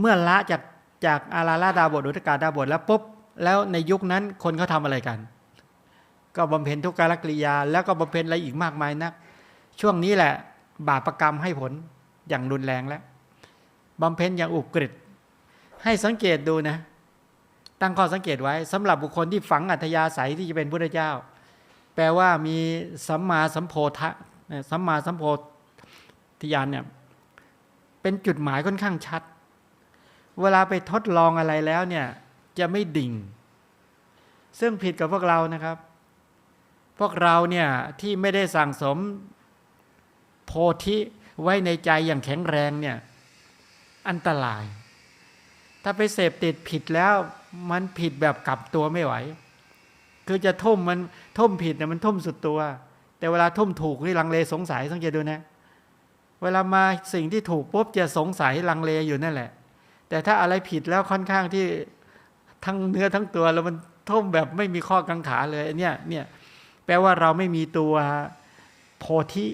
เมื่อละจากจากอาราลาดาบทอุตกาดาบทแล้วปุ๊บแล้วในยุคนั้นคนเขาทำอะไรกัน ก็บำเพ็ญทุกการกริยา แล้วก็บำเพ็ญอะไรอีกมากมายนัก ช่วงนี้แหละบาปรกรรมให้ผลอย่างรุนแรงแล้วบำเพ็ญอย่างอุกฤษให้สังเกตดูนะ ตั้งข้อสังเกตไว้สำหรับบุคคลที่ฝังอัธยาศัยที่จะเป็นพระเจ้า แปลว่ามีสัมมาสัมโพธะสัมมาสัมโพธิญาณเนี่ยเป็นจุดหมายค่อนข้างชัด เวลาไปทดลองอะไรแล้วเนี่ยจะไม่ดิ่ง ซึ่งผิดกับพวกเรานะครับ พวกเราเนี่ยที่ไม่ได้สั่งสมโพธิไว้ในใจอย่างแข็งแรงเนี่ยอันตราย ถ้าไปเสพติดผิดแล้วมันผิดแบบกลับตัวไม่ไหว คือจะทุ่มมันทุ่มผิดเนี่ยมันทุ่มสุดตัว แต่เวลาทุ่มถูกที่ลังเลสงสัยสังเกตดูนะ เวลามาสิ่งที่ถูกปุ๊บจะสงสัยลังเลอยู่นั่นแหละ แต่ถ้าอะไรผิดแล้วค่อนข้างที่ทั้งเนื้อทั้งตัวแล้วมันท่มแบบไม่มีข้อกังขาเลยเนี่ยเนี่ยแปลว่าเราไม่มีตัวโพธิ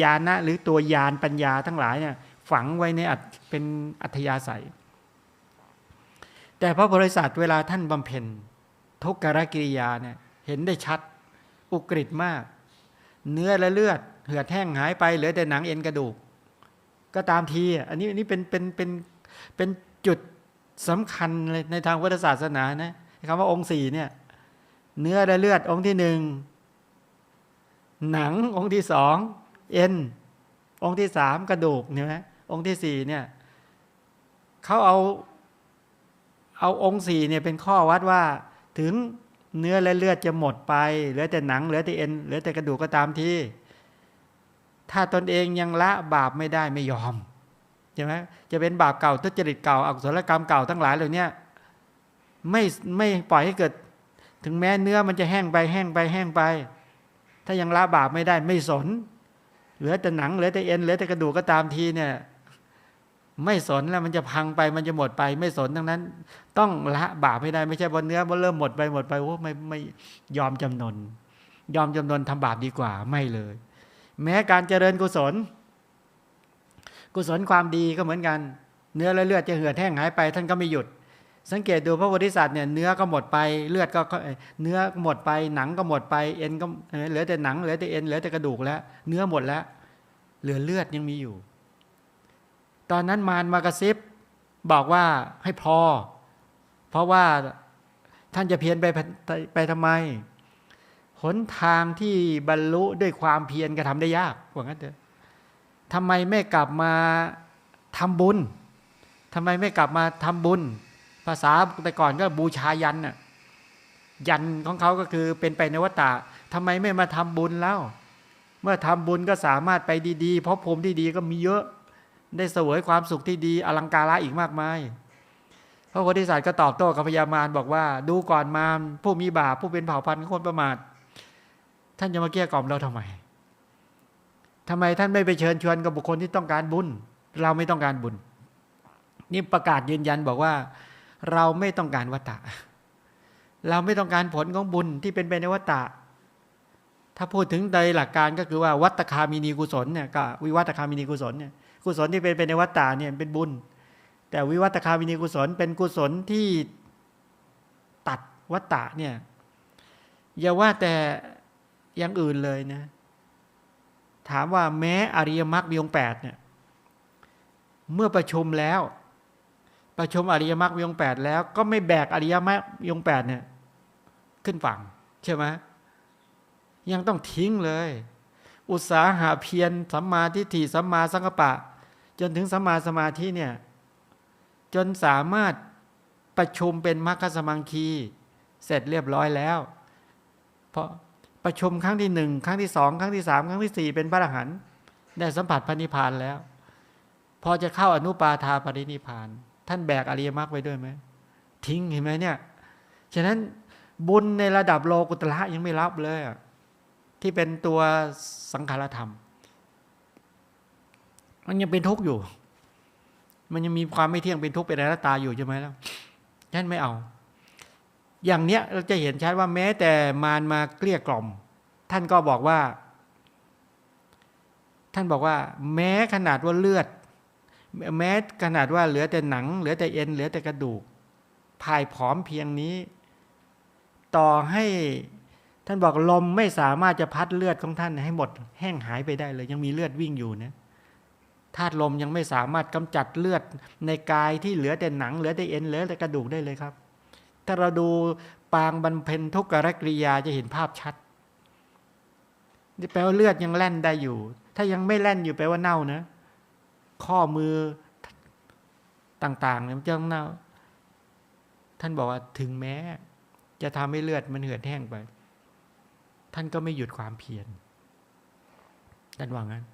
ญาณะหรือตัวยานปัญญาทั้งหลายเนี่ยฝังไว้ในอัตเป็นอัธยาศัย แต่พระบริษัทเวลาท่านบำเพ็ญทุกขกิริยาเนี่ยเห็นได้ชัดอุกฤษมาก เนื้อและเลือดเหือดแห้งหายไปเหลือแต่หนังเอ็นกระดูก ก็ตามทีอันนี้อันนี้เป็นเป็นเป็น เป็นจุดสำคัญเลยในทางพุทธศาสนานะคำว่าองค์สี่เนี่ย เนื้อและเลือดองค์ที่หนึ่งหนังองค์ที่สองเอ็นองค์ที่สามกระดูกเนี่ยนะองค์ที่สี่เนี่ยเขาเอาเอาองค์สี่เนี่ยเป็นข้อวัดว่าถึงเนื้อและเลือดจะหมดไป เหลือแต่หนังเหลือแต่เอ็นเหลือแต่กระดูกก็ตามที่ ถ้าตนเองยังละบาปไม่ได้ไม่ยอม ช่ไหมจะเป็นบาปเก่าทุจริตเก่าอกุศลกรรมเก่าทั้งหลายเหล่านี้ไม่ไม่ปล่อยให้เกิด ถึงแม้เนื้อมันจะแห้งไปแห้งไปแห้งไป ถ้ายังละบาปไม่ได้ไม่สน เหลือแต่หนังเหลือแต่เอ็นเหลือแต่กระดูกก็ตามทีเนี่ยไม่สนแล้วมันจะพังไปมันจะหมดไป ไม่สนทั้งนั้น ต้องละบาปให้ได้ไม่ใช่บนเนื้อมันเริ่มหมดไปหมดไปโอ้ไม่ไม่ยอมจำนน ยอมจำนนทำบาปดีกว่าไม่เลย แม้การเจริญกุศล กุศลความดีก็เหมือนกัน เนื้อและเลือดจะเหือดแห้งหายไปท่านก็ไม่หยุด สังเกตดูพระโพธิสัตว์เนี่ยเนื้อก็หมดไปเลือดก็เนื้อหมดไปหนังก็หมดไปเอ็นก็เหลือแต่หนังเหลือแต่เอ็นเหลือแต่กระดูกแล้ว เนื้อหมดแล้ว เหลือเลือดยังมีอยู่ ตอนนั้นมารมากระซิบบอกว่าให้พอ เพราะว่าท่านจะเพียรไปไปทำไมหนทางที่บรรลุด้วยความเพียรกระทำได้ยากว่างั้นเถอะ ทำไมไม่กลับมาทำบุญทำไมไม่กลับมาทำบุญ ภาษาแต่ก่อนก็บูชายันน่ะยันของเขาก็คือเป็นไปในวัฏฏะทำไมไม่มาทำบุญแล้ว เมื่อทำบุญก็สามารถไปดีๆ เพราะภูมิที่ดีก็มีเยอะ ได้เสวยความสุขที่ดีอลังการะอีกมากมายพระโพธิสัตว์ก็ตอบโต้กับพญามารบอกว่า ดูก่อนมารผู้มีบาปผู้เป็นเผ่าพันธุ์คนประมาท ท่านจะมาเกลี้ยกล่อมเราทำไม ทำไมท่านไม่ไปเชิญชวนกับบุคคลที่ต้องการบุญ เราไม่ต้องการบุญ นี่ประกาศยืนยันบอกว่า เราไม่ต้องการวัตตะ เราไม่ต้องการผลของบุญที่เป็นไปในวัตตะ ถ้าพูดถึงในหลักการก็คือว่าวัตคามินีกุศลเนี่ยก็วิวัตคามินีกุศลเนี่ยกุศลที่เป็นไปในวัตตะเนี่ยเป็นบุญ แต่วิวัตคามินีกุศล เป็นกุศลที่ตัดวัตตะเนี่ยอย่าว่าแต่อย่างอื่นเลยนะ ถามว่าแม้อริยมรรคมีองค์แปดเนี่ยเมื่อประชุมแล้ว ประชุมอริยมรรคมีองค์แปดแล้ว ก็ไม่แบกอริยมรรคมีองค์แปดเนี่ยขึ้นฝั่งใช่ไหมยังต้องทิ้งเลย อุตสาหะเพียรสัมมาทิฏฐิสัมมาสังกปะ จนถึงสัมมาสมาธิเนี่ยจนสามารถประชุมเป็นมรรคสมังคี เสร็จเรียบร้อยแล้ว เพราะ ประชุมครั้งที่หนึ่งครั้งที่สองครั้งที่สามครั้งที่สี่เป็นพระอรหันต์ได้สัมผัสพระนิพพานแล้ว พอจะเข้าอนุปาทาปรินิพพาน ท่านแบกอริยมรรคไว้ด้วยไหมทิ้งเห็นไหมเนี่ยฉะนั้นบุญในระดับโลกุตละยังไม่รับเลย ที่เป็นตัวสังขารธรรม มันยังเป็นทุกข์อยู่ มันยังมีความไม่เที่ยงเป็นทุกข์เป็นอนัตตาอยู่ใช่ไหมล่ะฉันไม่เอา อย่างเนี้ยเราจะเห็นชัดว่าแม้แต่มารมาเกลี้ยกล่อม ท่านก็บอกว่า ท่านบอกว่า แม้ขนาดว่าเลือด แม้ขนาดว่าเหลือแต่หนัง เหลือแต่เอ็น เหลือแต่กระดูกภายผอมเพียงนี้ ต่อให้ท่านบอกลมไม่สามารถจะพัดเลือดของท่านให้หมด แห้งหายไปได้เลย ยังมีเลือดวิ่งอยู่นะธาตุลมยังไม่สามารถกำจัดเลือดในกายที่เหลือแต่หนัง เหลือแต่เอ็นเหลือแต่กระดูกได้เลยครับ ถ้าเราดูปางบรรเพนทุกขกริยาจะเห็นภาพชัดนี่แปลว่าเลือดยังแล่นได้อยู่ ถ้ายังไม่แล่นอยู่แปลว่าเน่านะ ข้อมือต่างๆเนี่ยมันจะต้องเน่า ท่านบอกว่าถึงแม้ จะทำให้เลือดมันเหือดแห้งไป ท่านก็ไม่หยุดความเพียร ท่านว่างั้น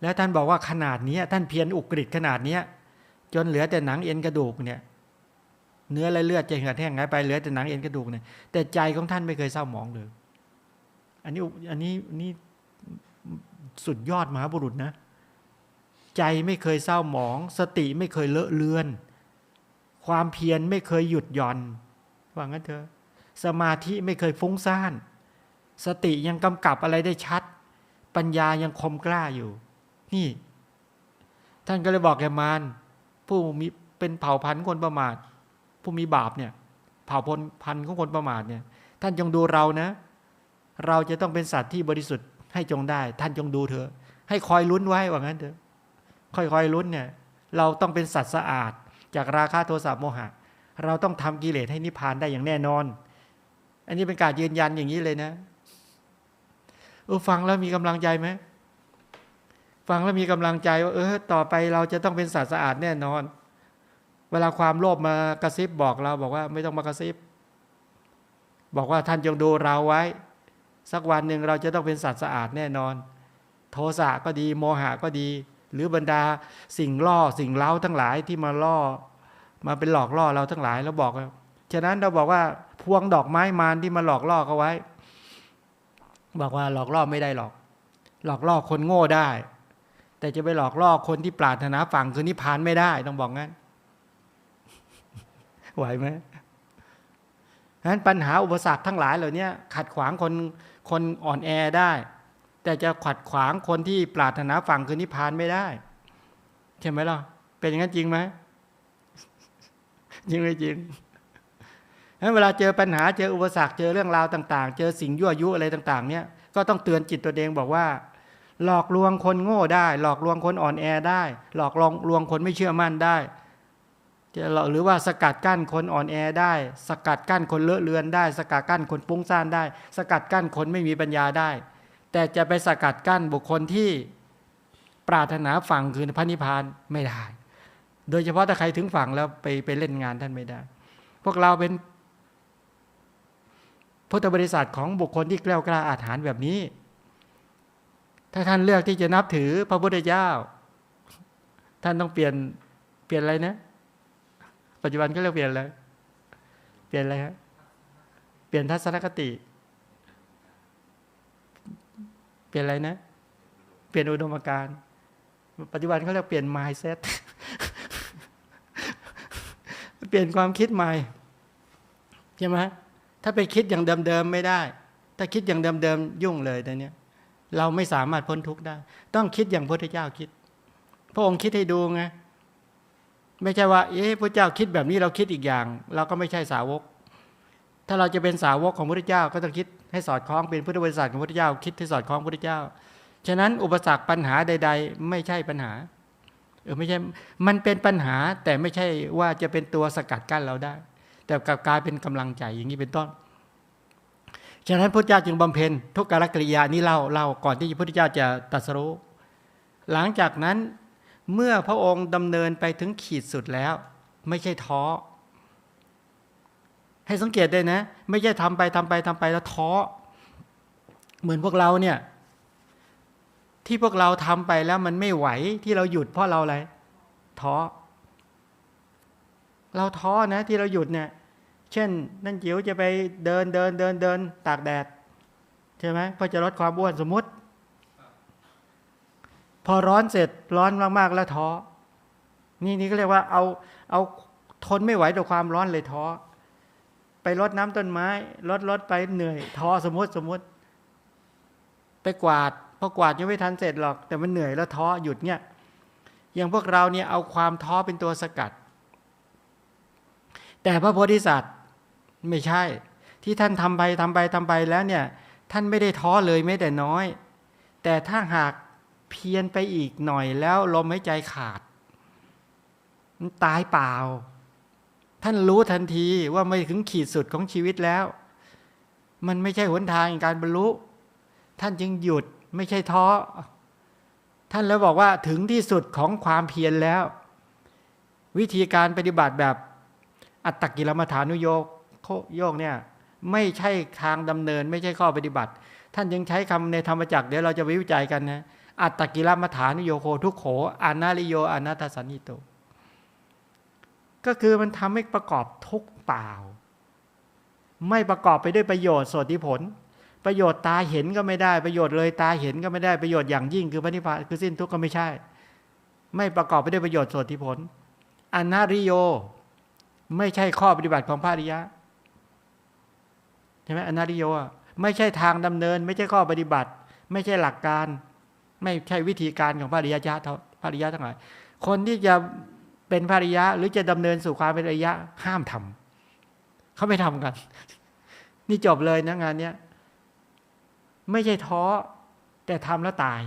แล้วท่านบอกว่าขนาดนี้ท่านเพียรอุกฤษขนาดเนี้ยจนเหลือแต่หนังเอ็นกระดูกเนี่ย เนื้อและเลือดจะเหือดแห้งหายไปเหลือแต่หนังเอ็นกระดูกเนี่ยแต่ใจของท่านไม่เคยเศร้าหมองเลย อันนี้อันนี้นี่สุดยอดมหาบุรุษนะ ใจไม่เคยเศร้าหมอง สติไม่เคยเลอะเลือน ความเพียรไม่เคยหยุดหย่อนว่างั้นเถอะสมาธิไม่เคยฟุ้งซ่าน สติยังกำกับอะไรได้ชัด ปัญญายังคมกล้าอยู่ นี่ ท่านก็เลยบอกแกมารผู้มีเป็นเผ่าพันธุ์คนประมาท ผู้มีบาปเนี่ยเผ่าพันธุ์พันของคนประมาทเนี่ยท่านจงดูเรานะ เราจะต้องเป็นสัตว์ที่บริสุทธิ์ให้จงได้ ท่านจงดูเถอะให้คอยลุ้นไว้ว่างั้นเถอะค่อยๆลุ้นเนี่ยเราต้องเป็นสัตว์สะอาด จากราคะโทสะโมหะ เราต้องทำกิเลสให้นิพพานได้อย่างแน่นอน อันนี้เป็นการยืนยันอย่างนี้เลยนะเออฟังแล้วมีกำลังใจไหมฟังแล้วมีกำลังใจว่าเออต่อไปเราจะต้องเป็นสัตว์สะอาดแน่นอน เวลาความโลภมากระซิบบอกเราบอกว่าไม่ต้องมากระซิบ บอกว่าท่านจงดูเราไว้ สักวันหนึ่งเราจะต้องเป็นสัตว์สะอาดแน่นอน โทสะก็ดีโมหะก็ดี หรือบรรดาสิ่งล่อสิ่งเล้าทั้งหลายที่มาล่อ มาเป็นหลอกล่อเราทั้งหลายแล้วบอกว่าฉะนั้นเราบอกว่าพวงดอกไม้มารที่มาหลอกล่อเขาไว้ บอกว่าหลอกล่อไม่ได้หรอก หลอกล่อคนโง่ได้ แต่จะไปหลอกล่อคนที่ปรารถนาฝั่งคือนิพพานไม่ได้ต้องบอกงั้น ไหวไหมนั้นปัญหาอุปสรรคทั้งหลายเหล่านี้ขัดขวางคนคนอ่อนแอได้ แต่จะขัดขวางคนที่ปรารถนาฝั่งคือนิพพานไม่ได้ใช่ไหมล่ะเป็นอย่างนั้นจริงไหมจริงไม่จริงนั้นเวลาเจอปัญหาเจออุปสรรคเจอเรื่องราวต่าง ๆ เจอสิ่งยั่วยุอะไรต่าง ๆ เนี่ยก็ต้องเตือนจิตตัวเองบอกว่า หลอกลวงคนโง่ได้ หลอกลวงคนอ่อนแอได้ หลอกลวงลวงคนไม่เชื่อมั่นได้ จะหรือว่าสกัดกั้นคนอ่อนแอได้ สกัดกั้นคนเลอะเลือนได้ สกัดกั้นคนปุ้งซ่านได้ สกัดกั้นคนไม่มีปัญญาได้ แต่จะไปสกัดกั้นบุคคลที่ปรารถนาฝั่งคือพระนิพพานไม่ได้ โดยเฉพาะถ้าใครถึงฝั่งแล้วไปไปเล่นงานท่านไม่ได้ พวกเราเป็นพุทธบริษัทของบุคคลที่แกล้วกล้าอาถรรพ์แบบนี้ ถ้าท่านเลือกที่จะนับถือพระพุทธเจ้า ท่านต้องเปลี่ยนเปลี่ยนอะไรนะ ปัจจุบันก็เรียกเปลี่ยนอะไรเปลี่ยนอะไรครับเปลี่ยนทัศนคติ เปลี่ยนอะไรนะ เปลี่ยนอุดมการณ์ปัจจุบันเขาเรียกเปลี่ยน mindset เปลี่ยนความคิดใหม่ใช่ไหมถ้าไปคิดอย่างเดิมๆไม่ได้ ถ้าคิดอย่างเดิมๆยุ่งเลยแต่เนี้ยเราไม่สามารถพ้นทุกข์ได้ ต้องคิดอย่างพระพุทธเจ้าคิด พระองค์คิดให้ดูไง ไม่ใช่ว่าเอ๊ะพระเจ้าคิดแบบนี้เราคิดอีกอย่าง เราก็ไม่ใช่สาวก ถ้าเราจะเป็นสาวกของพระพุทธเจ้าก็ต้องคิดให้สอดคล้องเป็นพุทธบริษัทของพระพุทธเจ้า คิดให้สอดคล้องพระพุทธเจ้า ฉะนั้นอุปสรรคปัญหาใด ๆ ไม่ใช่ปัญหาเออไม่ใช่มันเป็นปัญหาแต่ไม่ใช่ว่าจะเป็นตัวสกัดกั้นเราได้ แต่กลับกลายเป็นกำลังใจอย่างนี้เป็นต้นฉะนั้นพระเจ้าจึงบำเพ็ญทุกการกิริยานี้เล่าเล่าก่อนที่พระพุทธเจ้าจะตรัสรู้หลังจากนั้น เมื่อพระองค์ดำเนินไปถึงขีดสุดแล้ว ไม่ใช่ท้อ ให้สังเกตด้วยนะ ไม่ใช่ทำไปทำไปทำไปแล้วท้อ เหมือนพวกเราเนี่ย ที่พวกเราทำไปแล้วมันไม่ไหวที่เราหยุดเพราะเราอะไรท้อ เราท้อนะที่เราหยุดเนี่ย เช่น นั่นจิ๋วจะไปเดินเดินเดินเดินตากแดด ใช่ไหมเพื่อจะลดความอ้วนสมมติ อร้อนเสร็จร้อนมากๆแล้วท้อ นี่นี่ก็เรียกว่าเอาเอาทนไม่ไหวต่อความร้อนเลยท้อ ไปรดน้ำต้นไม้ลดลดไปเหนื่อยท้อสมมติสมมติ ไปกวาดพอกวาดยังไม่ทันเสร็จหรอก แต่มันเหนื่อยแล้วท้อหยุดเนี่ยอย่างพวกเราเนี่ยเอาความท้อเป็นตัวสกัด แต่พระโพธิสัตว์ไม่ใช่ ที่ท่านทำไปทำไปทำไปแล้วเนี่ย ท่านไม่ได้ท้อเลยแม้แต่น้อย แต่ถ้าหาก เพียนไปอีกหน่อยแล้วลมหายใจขาดมันตายเปล่า ท่านรู้ทันทีว่าไม่ถึงขีดสุดของชีวิตแล้ว มันไม่ใช่หนทางการบรรลุ ท่านจึงหยุดไม่ใช่ท้อ ท่านแล้วบอกว่าถึงที่สุดของความเพียรแล้ว วิธีการปฏิบัติแบบอัตตกิลมัฐานุโยกโยกเนี่ยไม่ใช่ทางดำเนิน ไม่ใช่ข้อปฏิบัติ ท่านยังใช้คำในธรรมจักรเดี๋ยวเราจะไปวิจัยกันนะ อัตตกิลมัฐานโยโคทุกโขอนาลิโยอนัตสันนิโต ก็คือมันทำให้ประกอบทุกเปล่า ไม่ประกอบไปด้วยประโยชน์โสติผล ประโยชน์ตาเห็นก็ไม่ได้ประโยชน์เลยตาเห็นก็ไม่ได้ประโยชน์อย่างยิ่งคือพระนิพพานคือสิ้นทุกข์ก็ไม่ใช่ ไม่ประกอบไปด้วยประโยชน์โสติผลอนาริโย ไม่ใช่ข้อปฏิบัติของพระอริยะใช่ไหมอนาริโยไม่ใช่ทางดำเนิน ไม่ใช่ข้อปฏิบัติ ไม่ใช่หลักการ ไม่ใช่วิธีการของพระริยะพระริยะทั้งหลายคนที่จะเป็นพระริยะหรือจะดำเนินสู่ความเป็นอริยะห้ามทำเขาไม่ทำกัน นี่จบเลยนะงานเนี้ยไม่ใช่ท้อแต่ทำแล้วตาย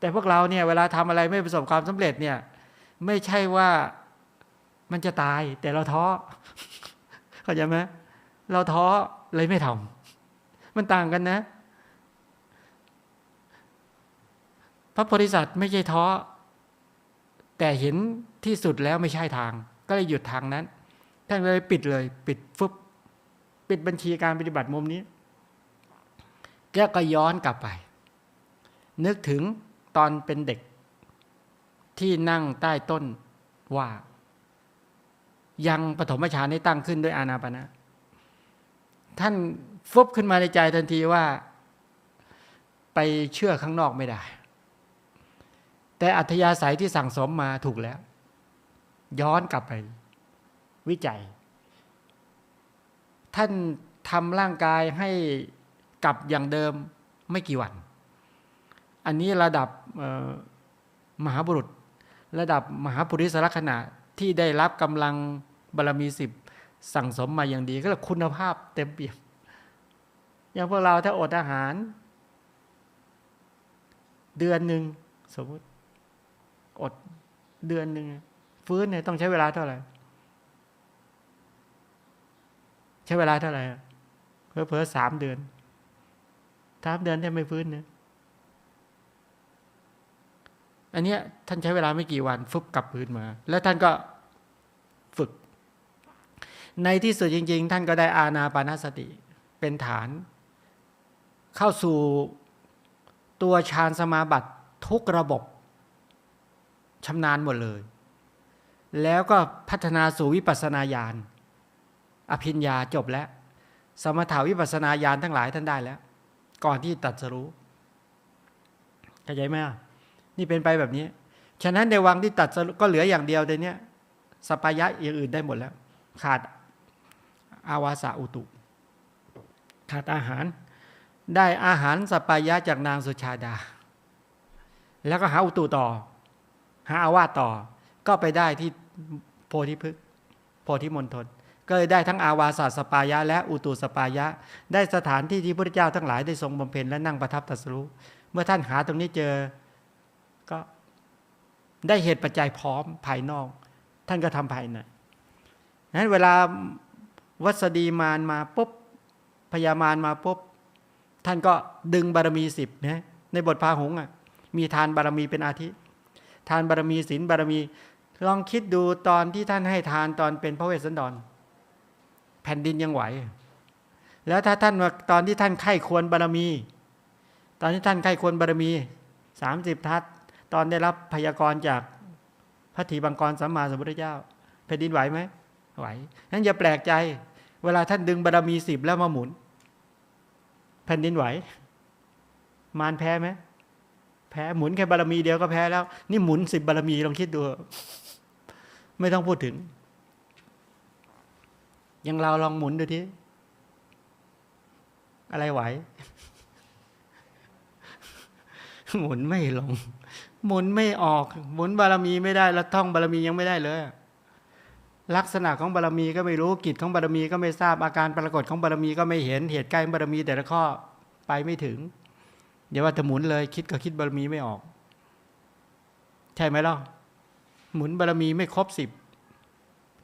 แต่พวกเราเนี่ย เวลาทำอะไรไม่ประสบความสำเร็จเนี่ย ไม่ใช่ว่ามันจะตาย แต่เราท้อเข้าใจไหมเราท้อเลยไม่ทำมันต่างกันนะ พระโพธิสัตว์ไม่ใช่ท้อ แต่เห็นที่สุดแล้วไม่ใช่ทาง ก็เลยหยุดทางนั้นท่านเลยปิดเลย ปิดฟึบปิดบัญชีการปฏิบัติมุมนี้แกก็ย้อนกลับไป นึกถึงตอนเป็นเด็กที่นั่งใต้ต้นว่า ยังปฐมฌานให้ตั้งขึ้นด้วยอานาปณะท่านฟุบขึ้นมาในใจทันทีว่า ไปเชื่อข้างนอกไม่ได้ แต่อัธยาศัยที่สั่งสมมาถูกแล้ว ย้อนกลับไป วิจัย ท่านทำร่างกายให้กลับอย่างเดิมไม่กี่วัน อันนี้ระดับมหาบุรุษ ระดับมหาปุริสลักษณะที่ได้รับกำลังบารมีสิบสั่งสมมาอย่างดี ก็เลยคุณภาพเต็มเปี่ยมอย่างพวกเราถ้าอดอาหาร เดือนหนึ่งสมมติ อดเดือนหนึ่งฟื้นเนี่ยต้องใช้เวลาเท่าไหร่ ใช้เวลาเท่าไหร่เพอเพอสามเดือนสามเดือนแทบไม่ฟื้นเนี่ยอันเนี้ยท่านใช้เวลาไม่กี่วันฟึบกลับพื้นมา แล้วท่านก็ฝึก ในที่สุดจริง ๆ ท่านก็ได้อาณาปานสติเป็นฐาน เข้าสู่ตัวฌานสมาบัติทุกระบบ ชำนาญหมดเลย แล้วก็พัฒนาสู่วิปัสนาญาณอภิญญาจบแล้ว สมถาวิปัสสนาญาณทั้งหลายท่านได้แล้ว ก่อนที่ตัดสรู้เข้าใจไหมนี่เป็นไปแบบนี้ ฉะนั้นในวังที่ตัดก็เหลืออย่างเดียวแต่เนี้ยสปายะอย่างอื่นได้หมดแล้ว ขาดอาวาสาอุตุ ขาดอาหาร ได้อาหารสปายะจากนางสุชาดา แล้วก็หาอุตุต่อ หาอาวาสต่อ ก็ไปได้ที่โพธิพฤกษ์โพธิมณฑลก็เลยได้ทั้งอาวาสาสปายะ และอุตุสปายะ ได้สถานที่ที่พระเจ้าทั้งหลายได้ทรงบำเพ็ญและนั่งประทับตรัสรู้ เมื่อท่านหาตรงนี้เจอก็ได้เหตุปัจจัยพร้อมภายนอก ท่านก็ทำภายในนั้นเวลาวัสดีมารมาปุ๊บพญามารมาปุ๊บท่านก็ดึงบารมีสิบนะในบทพาหงอะมีทานบารมีเป็นอาทิ ทานบารมีศีลบารมี ลองคิดดูตอนที่ท่านให้ทานตอนเป็นพระเวสสันดร แผ่นดินยังไหว แล้วถ้าท่านตอนที่ท่านไข้ควรบารมี ตอนที่ท่านไข้ควรบารมีสามสิบทัศตอนได้รับพยากรณ์จากพระถีบังกรสัมมาสัมพุทธเจ้าแผ่นดินไหวไหมไหวนั้นอย่าแปลกใจ เวลาท่านดึงบารรมีสิบแล้วมาหมุน แผ่นดินไหว มารแพ้ไหม พ้หมุนแค่บารรมีเดียวก็แพ้แล้ว นี่หมุนสิบบารรมีลองคิดดู ไม่ต้องพูดถึง ยังเราลองหมุนดูทีอะไรไหว หมุนไม่ลง หมุนไม่ออก หมุนบารมีไม่ได้แล้วท่องบารมียังไม่ได้เลยลักษณะของบารมีก็ไม่รู้กิจของบารมีก็ไม่ทราบอาการปรากฏของบารมีก็ไม่เห็นเหตุใกล้บารมีแต่ละข้อไปไม่ถึง เดี๋ยวว่าจะหมุนเลย คิดก็คิดบารมีไม่ออก ใช่ไหมล่ะหมุนบารมีไม่ครบสิบ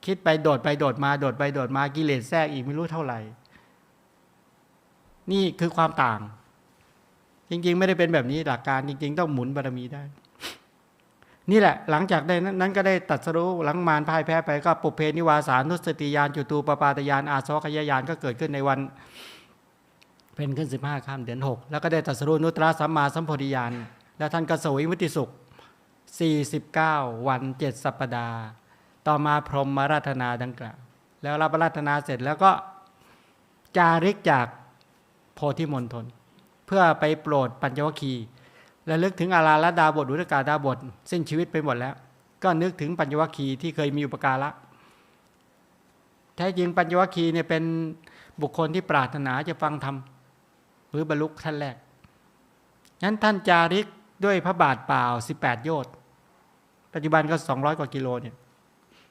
คิดไปโดดไปโดดมาโดดไปโดดมากิเลสแทรกอีกไม่รู้เท่าไหร่ นี่คือความต่าง จริง ๆ ไม่ได้เป็นแบบนี้หลักการจริง ๆ ต้องหมุนบารมีได้ นี่แหละ หลังจากได้นั้นก็ได้ตัดสรู้หลังมารพ่ายแพ้ไปก็ปุเพนิวาสานุสติยานจุตูปปาตยานอาสวัคยายานก็เกิดขึ้นในวัน เป็นขึ้นสิบห้าค่ำเดือนหกแล้วก็ได้ตรัสรู้นุตตรสัมมาสัมโพธิญาณแล้วท่านก็สวยมุติสุข 49 วันเจ็ดสัปดาห์ ต่อมาพรหมมาราธนาดังกล่าว แล้วรับราธนาเสร็จแล้วก็จาริกจากโพธิมณฑลเพื่อไปโปรดปัญจวัคคีย์และลึกถึงอาราลดาบทอุตกาดาบทสิ้นชีวิตไปหมดแล้ว ก็นึกถึงปัญจวัคคีย์ที่เคยมีอุปการะแท้จริงปัญจวัคคีย์เนี่ยเป็นบุคคลที่ปรารถนาจะฟังธรรม หรือบรรลุท่านแรกนั้นท่านจาริกด้วยพระบาทเปล่า 18 โยชน์ปัจจุบันก็ 200 กว่ากิโลเนี่ย